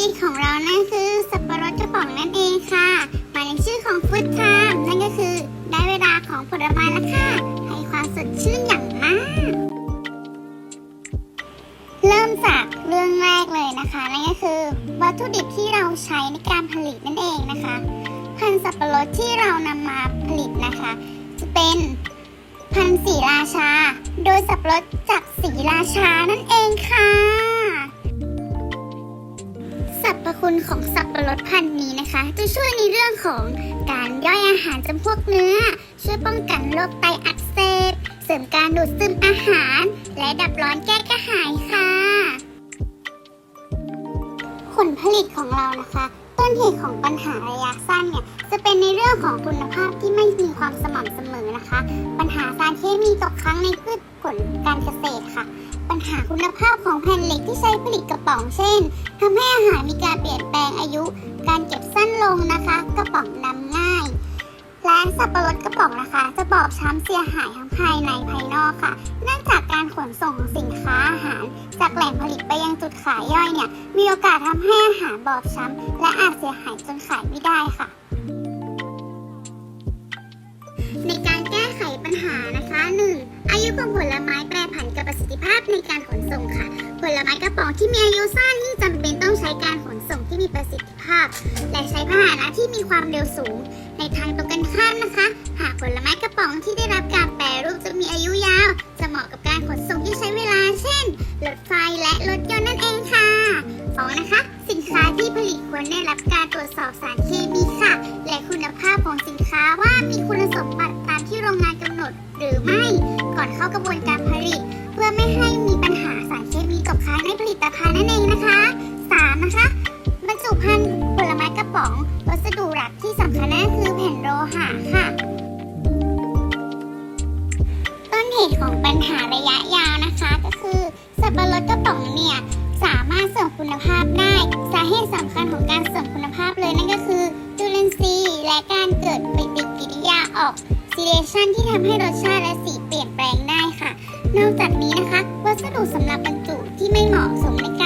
กิจของเรานั่นคือสับปะรดกระป๋องนั่นเองค่ะหมายเลขชื่อของฟู้ดไทม์นั่นก็คือได้เวลาของผลไม้แล้วค่ะ ให้ความสดชื่นอย่างมาก เริ่มจากเรื่องแรกเลยนะคะนั่นก็คือ วัตถุดิบที่เราใช้ในการผลิตนั่นเองนะคะ พันธุ์สับปะรดที่เรานำมาผลิตนะคะ จะเป็นพันธุ์สีราชา โดยสับปะรดจากสีราชานั่นเองค่ะ สรรพคุณของสับปะรดพันธุ์นี้นะคะ จะช่วยในเรื่องของการย่อยอาหารจำพวกเนื้อ ช่วยป้องกันโรคไตอักเสบ เสริมการดูดซึมอาหาร และดับร้อนแก้กระหายค่ะ ผลผลิตของเรานะคะ ต้นเหตุของปัญหาระยะสั้นเนี่ยจะเป็นในเรื่องของคุณภาพที่ไม่มีความสม่ำเสมอนะคะ ปัญหาสารเคมีตกค้างในพืชผลการเกษตรค่ะ ปัญหาคุณภาพของแผ่นเหล็กที่ใช้ผลิตกระป๋องเช่นทำให้อาหารมีการเปลี่ยนแปลงอายุ การเก็บสั้นลงนะคะ กระป๋องดำง่าย และสับปะรดกระป๋องนะคะ จะบอบช้ำเสียหายทั้งภายในภายนอกค่ะ เนื่องจากการขนส่งสินค้าอาหาร จากแหล่งผลิตไปยังจุดขายย่อยเนี่ย มีโอกาสทำให้อาหารบอบช้ำและอาจเสียหายจนขายไม่ได้ค่ะในการแก้ไขปัญหานะคะ 1. อายุของผลไม้แปรผันกับประสิทธิภาพในการขนส่งค่ะ ผลไม้กระป๋องที่มีอายุสั้นยิ่งจำเป็นต้องใช้การขนส่งที่มีประสิทธิภาพ และใช้พาหนะที่มีความเร็วสูง ในทางตรงกันข้ามนะคะ หากผลไม้กระป๋องที่ได้รับการแปรรูป วัสดุหลักที่สำคัญนั่นคือแผ่นโลหะค่ะ ต้นเหตุของปัญหาระยะยาวนะคะ ก็คือสับปะรดกระป๋องเนี่ยสามารถเสริมคุณภาพได้ สาเหตุสำคัญของการเสริมคุณภาพเลยนั่นก็คือจุลินทรีย์และการเกิดปฏิกิริยาออกซิเลชันที่ทำให้รสชาติและสีเปลี่ยนแปลงได้ค่ะ นอกจากนี้นะคะ วัสดุสำหรับบรรจุที่ไม่เหมาะสมในการ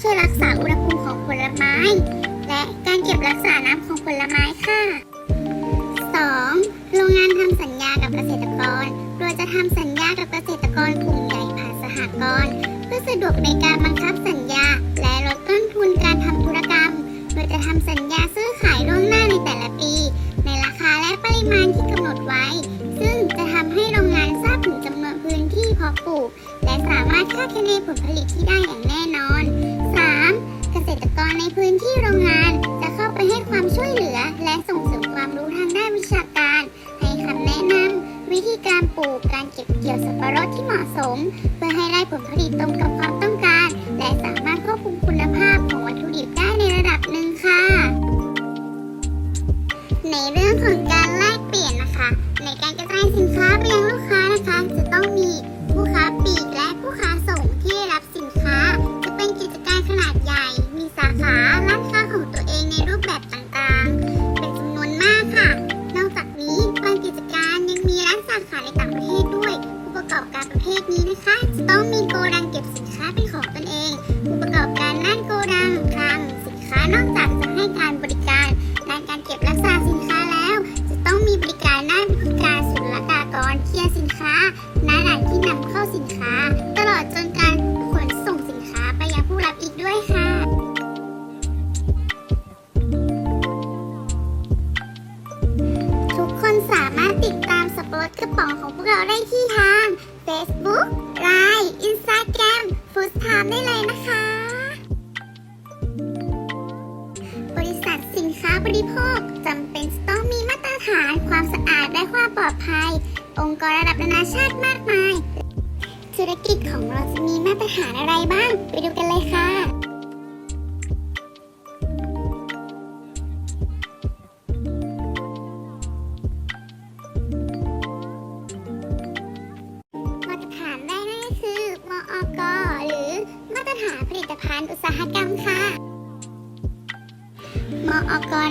ช่วยรักษาอุณหภูมิของผลไม้ และการเก็บรักษาน้ำของผลไม้ค่ะ 2. โรงงานทำสัญญากับเกษตรกร โดยจะทำสัญญากับเกษตรกรกลุ่มใหญ่ผ่านสหกรณ์เพื่อสะดวกในการบังคับสัญญา และลดต้นทุนการทำธุรกรรม โดยจะทำสัญญาซื้อขายล่วงหน้าในแต่ละปี ในราคาและปริมาณที่กำหนดไว้ ซึ่งจะทำให้โรงงานทราบถึงจำนวนพื้นที่เพาะปลูก และสามารถคาดคะเนผลผลิตที่ได้อย่างแน่นอน ตรกรในพื้นที่โรงงาน จะเข้าไปให้ความช่วยเหลือ และส่งเสริมความรู้ทางด้านวิชาการ ให้คำแนะนำวิธีการปลูกการเก็บเกี่ยวสับปะรดที่เหมาะสม เพื่อให้ได้ผลผลิตตรงกับความต้องการ และสามารถควบคุมคุณภาพของวัตถุดิบได้ในระดับหนึ่งค่ะ ในเรื่องของการแลกเปลี่ยนนะคะ ในการกระจายสินค้าไปยังลูกค้านะคะ จะต้องมีผู้ค้าปลีกและผู้ค้าส่งที่าร้านค้าของตัวเองในรูปแบบต่างๆ เป็นจำนวนมากค่ะ นอกจากนี้บางกิจการยังมีร้านสาขาในต่างประเทศด้วย ผู้ประกอบการประเภทนี้นะคะ จะต้องมีโกดังเก็บสินค้าเป็นของตนเอง ผู้ประกอบการนั่นโกดังคลังสินค้านอกจาก ที่ทาง Facebook, Line, Instagram ได้เลยนะคะ บริษัทสินค้าบริโภคจำเป็นต้องมีมาตรฐานความสะอาดและความปลอดภัย องค์กรระดับนานาชาติมากมาย ธุรกิจของเราจะมีมาตรฐานอะไรบ้าง ไปดูกันเลยค่ะ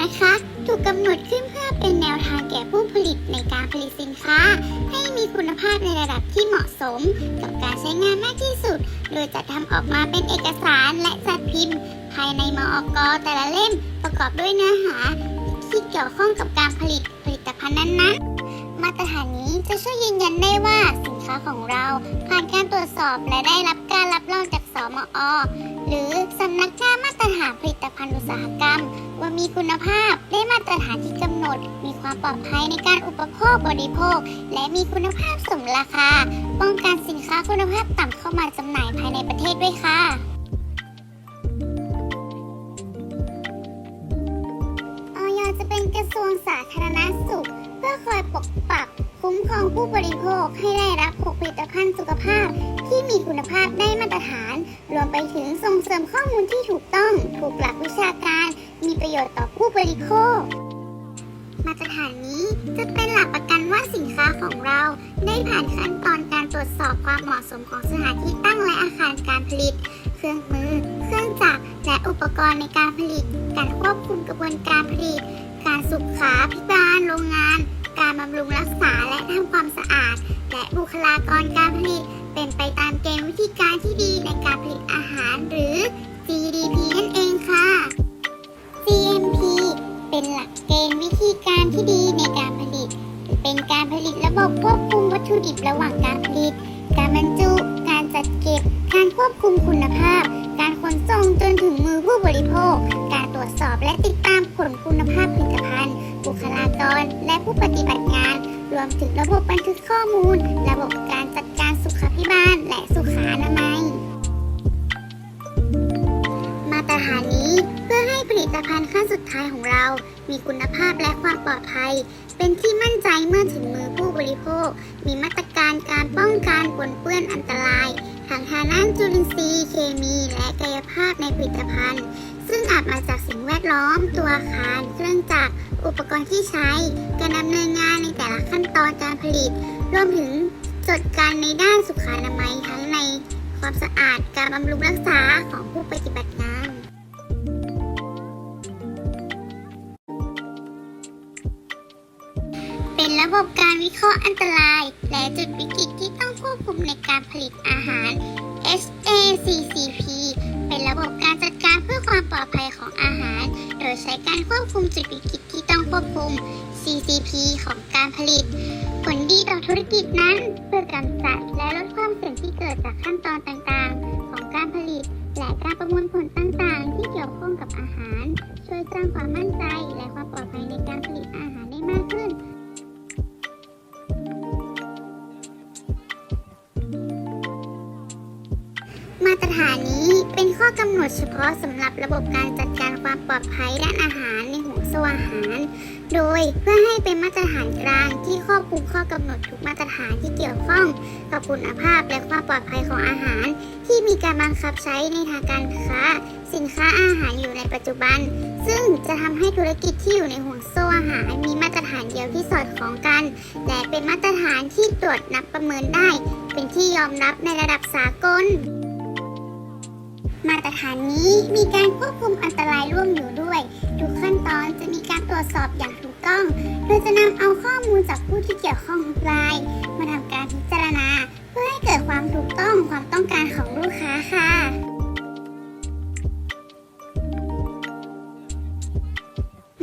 นะคะ ถูกกำหนดขึ้นเพื่อเป็นแนวทางแก่ผู้ผลิตในการผลิตสินค้า ให้มีคุณภาพในระดับที่เหมาะสมกับการใช้งานมากที่สุด โดยจะทำออกมาเป็นเอกสารและจัดพิมพ์ ภายในมอกแต่ละเล่มประกอบด้วยเนื้อหา ที่เกี่ยวข้องกับการผลิตผลิตภัณฑ์นั้นๆ มาตรฐานนี้จะช่วยยืนยันได้ว่าสินค้าของเรา ผ่านการตรวจสอบและได้รับการรับรองจากสมอ หรือสำนักงานมาตรฐานผลิตภัณฑ์อุตสาหกรรม ว่ามีคุณภาพได้มาตรฐานที่กำหนด มีความปลอดภัยในการอุปโภคบริโภค และมีคุณภาพสมราคา ป้องกันสินค้าคุณภาพต่ำเข้ามาจำหน่ายภายในประเทศด้วยค่ะออยจะเป็นกระทรวงสาธารณสุข เพื่อคอยปกปักคุ้มครองผู้บริโภคให้ได้รับผลิตภัณฑ์สุขภาพ ที่มีคุณภาพได้มาตรฐาน รวมไปถึงส่งเสริมข้อมูลที่ถูกต้อง ถูกหลักวิชาการ มีประโยชน์ต่อผู้บริโภค มาตรฐานนี้จะเป็นหลักประกันว่าสินค้าของเราได้ผ่านขั้นตอนการตรวจสอบความเหมาะสมของสถานที่ตั้งและอาคารการผลิต เครื่องมือ เครื่องจักร และอุปกรณ์ในการผลิต การควบคุมกระบวนการผลิต การสุขาพิบาลโรงงาน การบำรุงรักษาและทำความสะอาด และบุคลากรการผลิต เป็นไปตามเกณฑ์วิธีการที่ดีในการผลิตอาหารหรือ GDP นั่นเองค่ะ GMP เป็นหลักเกณฑ์วิธีการที่ดีในการผลิต เป็นการผลิตระบบควบคุมวัตถุดิบระหว่างการผลิต การบรรจุ การจัดเก็บ การควบคุมคุณภาพ การขนส่งจนถึงมือผู้บริโภค การตรวจสอบและติดตามผลคุณภาพผลิตภัณฑ์ บุคลากร และผู้ปฏิบัติงาน รวมถึงระบบบันทึกข้อมูล ระบบการจัด บาลและสุขาอนามัย มาตรฐานนี้เพื่อให้ผลิตภัณฑ์ขั้นสุดท้ายของเรา มีคุณภาพและความปลอดภัย เป็นที่มั่นใจเมื่อถึงมือผู้บริโภค มีมาตรการการป้องกันปนเปื้อนอันตรายทางทางด้านจุลินทรีย์เคมีและกายภาพในผลิตภัณฑ์ ซึ่งอาจมาจากสิ่งแวดล้อม ตัวอาคาร เครื่องจักรอุปกรณ์ที่ใช้ การดำเนินงานในแต่ละขั้นตอนการผลิต รวมถึง จดการในด้านสุขอนามัยทั้งในความสะอาดการบำรุงรักษาของผู้ปฏิบัติงาน เป็นระบบการวิเคราะห์อันตราย และจุดวิกฤตที่ต้องควบคุมในการผลิตอาหาร HACCP เป็นระบบการจัดการเพื่อความปลอดภัยของอาหาร โดยใช้การควบคุมจุดวิกฤตที่ต้องควบคุม CCP ของการผลิต ผลดีต่อธุรกิจนั้นเพื่อกำจัดและลดความเสี่ยงที่เกิดจากขั้นตอนต่างๆ ของการผลิต และการประมวลผลต่างๆ ที่เกี่ยวข้องกับอาหาร ช่วยสร้างความมั่นใจและความปลอดภัยในการผลิตอาหารได้มากขึ้น ข้อกำหนดเฉพาะสำหรับระบบการจัดการความปลอดภัยด้านอาหารในห่วงโซ่อาหาร โดยเพื่อให้เป็นมาตรฐานกลางที่ครอบคลุมข้อกำหนดทุกมาตรฐานที่เกี่ยวข้องกับคุณภาพและความปลอดภัยของอาหาร ที่มีการบังคับใช้ในทางการค้า สินค้าอาหารอยู่ในปัจจุบัน ซึ่งจะทำให้ธุรกิจที่อยู่ในห่วงโซ่อาหารมีมาตรฐานเดียวที่สอดคล้องกัน และเป็นมาตรฐานที่ตรวจนับประเมินได้ เป็นที่ยอมรับในระดับสากล มาตรฐานนี้มีการควบคุมอันตรายร่วมอยู่ด้วย ทุกขั้นตอนจะมีการตรวจสอบอย่างถูกต้อง โดยจะนำเอาข้อมูลจากผู้ที่เกี่ยวข้องทุกราย มาทำการพิจารณา เพื่อให้เกิดความถูกต้องความต้องการของลูกค้าค่ะ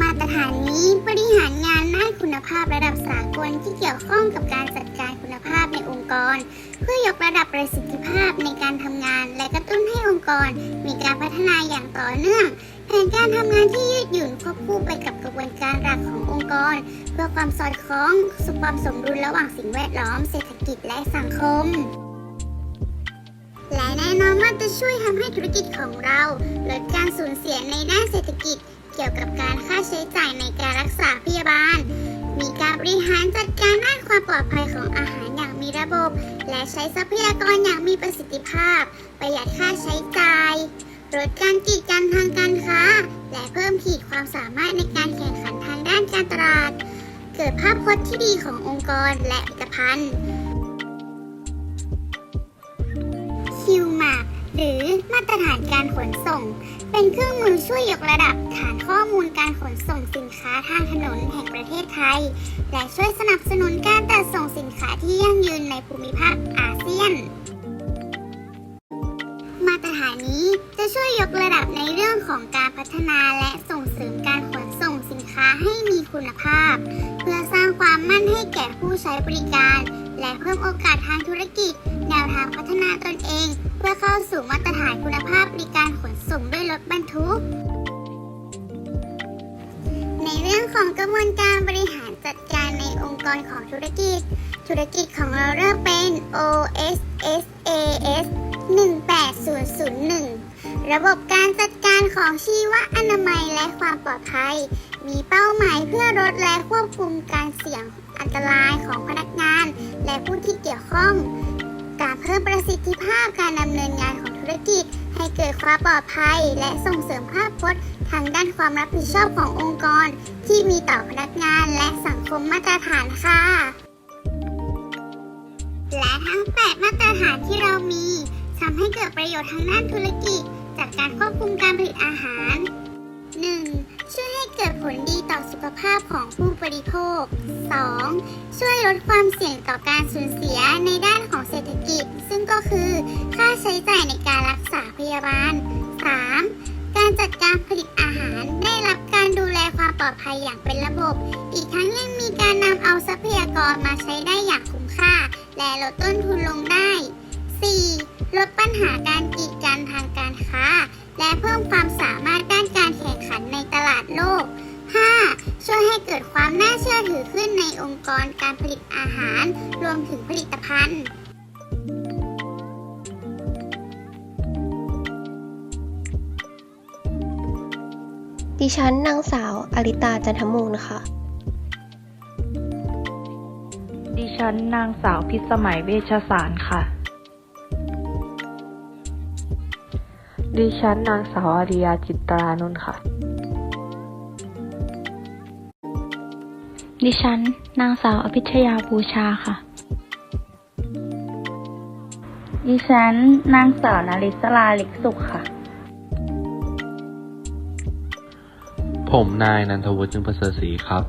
มาตรฐานนี้บริหารงานด้านคุณภาพระดับสากลที่เกี่ยวข้องกับการจัดการคุณภาพในองค์กร เพื่อยกระดับประสิทธิภาพในการทำงาน และกระตุ้นให้องค์กร มีการพัฒนาอย่างต่อเนื่องแผนการทำงานที่ยืดหยุ่นควบคู่ไปกับกระบวนการหลักขององค์กร เพื่อความสอดคล้องสุความสมดุลระหว่างสิ่งแวดล้อมเศรษฐกิจและสังคม และแน่นอนว่าจะช่วยทำให้ธุรกิจของเราลดการสูญเสียในด้านเศรษฐกิจ เกี่ยวกับการค่าใช้จ่ายในการรักษาพยาบาล มีการบริหารจัดการด้านความปลอดภัยของอาหารอย่างมีระบบ และใช้ทรัพยากรอย่างมีประสิทธิภาพ ประหยัดค่าใช้จ่ายลดการกีดกันทางการค้า และเพิ่มขีดความสามารถในการแข่งขันทางด้านการตลาด เกิดภาพพจน์ที่ดีขององค์กรและผลิตภัณฑ์คิวมาหรือมาตรฐานการขนส่ง เป็นเครื่องมือช่วยยกระดับฐานข้อมูลการขนส่งสินค้าทางถนนแห่งประเทศไทย และช่วยสนับสนุนการจัดส่งสินค้าที่ยั่งยืนในภูมิภาคอาเซียน มาตรฐานนี้จะช่วยยกระดับในเรื่องของการพัฒนาและส่งเสริมการขนส่งสินค้าให้มีคุณภาพ เพื่อสร้างความมั่นให้แก่ผู้ใช้บริการ และเพิ่มโอกาสทางธุรกิจ แนวทางพัฒนาตนเอง พื่อเข้าสู่มาตรฐานคุณภาพบริการขนส่งด้วยรถบรรทุก ในเรื่องของกระบวนการบริหารจัดการในองค์กรของธุรกิจ ธุรกิจของเราเริ่มเป็น OSSAS 18001 ระบบการจัดการของชีวอนามัยและความปลอดภัย มีเป้าหมายเพื่อลดและควบคุมการเสี่ยงอันตรายของพนักงาน และผู้ที่เกี่ยวข้อง การเพิ่มประสิทธิภาพการดำเนินงานของธุรกิจ ให้เกิดความปลอดภัย และส่งเสริมภาพพจน์ ทางด้านความรับผิดชอบขององค์กร ที่มีต่อพนักงานและสังคมมาตรฐานค่ะ และทั้ง 8 มาตรฐานที่เรามีทำให้เกิดประโยชน์ทางด้านธุรกิจ จากการควบคุมการผลิตอาหาร 1. ช่วยให้เกิดผลดีต่อสุขภาพของผู้บริโภค 2. ช่วยลดความเสี่ยงต่อการสูญเสียในด้านของเศรษฐกิจ ซึ่งก็คือค่าใช้จ่ายในการรักษาพยาบาล 3. การจัดการผลิตอาหารได้รับการดูแลความปลอดภัยอย่างเป็นระบบ อีกทั้งยังมีการนำเอาทรัพยากรมาใช้ได้อย่างคุ้มค่า และลดต้นทุนลงได้ 4. ลดปัญหาการกีดกันทางการค้า และเพิ่มความ ขึ้นในองค์กรการผลิตอาหาร รวมถึงผลิตภัณฑ์ดิฉันนางสาวอริตาจันทมูลค่ะ ดิฉันนางสาวพิสมัยเวชสารค่ะ ดิฉันนางสาวอาริยาจิตรานุนท์ค่ะ ดิฉัน นางสาวอภิชยาบูชาค่ะ ดิฉัน นางสาวนาริศลาเล็กสุขค่ะ ผมนายนันทวุฒิจึงประเสริฐศรีครับ